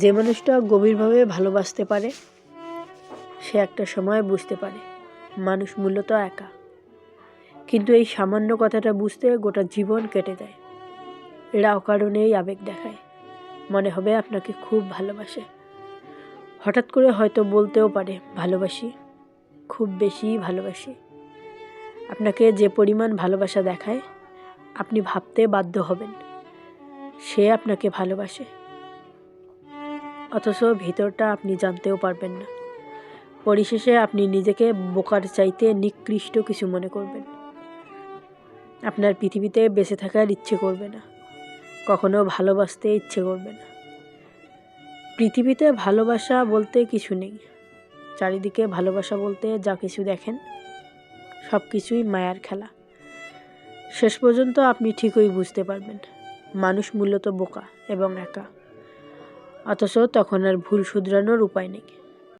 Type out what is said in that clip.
যে মানুষটা গভীরভাবে ভালোবাসতে পারে, সে একটা সময় বুঝতে পারে মানুষ মূলত একা। কিন্তু এই সামান্য কথাটা বুঝতে গোটা জীবন কেটে যায় এরা অকারণেই আবেগ দেখায়, মনে হবে আপনাকে খুব ভালোবাসে। হঠাৎ করে হয়তো বলতেও পারে, ভালোবাসি, খুব বেশি ভালোবাসি। আপনাকে যে পরিমাণ ভালোবাসা দেখায়, আপনি ভাবতে বাধ্য হবেন, সে আপনাকে ভালোবাসে। অথচ ভিতরটা আপনি জানতেও পারবেন না। পরিশেষে আপনি নিজেকে বোকার চাইতে নিকৃষ্ট কিছু মনে করবেন। আপনার পৃথিবীতে বেঁচে থাকার ইচ্ছে করবে না। কখনো ভালোবাসতে ইচ্ছে করবে না। পৃথিবীতে ভালোবাসা বলতে কিছু নেই। চারিদিকে ভালোবাসা বলতে যা কিছু দেখেন সব কিছুই মায়ার খেলা। শেষ পর্যন্ত আপনি ঠিকই বুঝতে পারবেন। মানুষ মূলত বোকা এবং একা। অথচ তখন আর ভুল শুধরানোর উপায় নেই।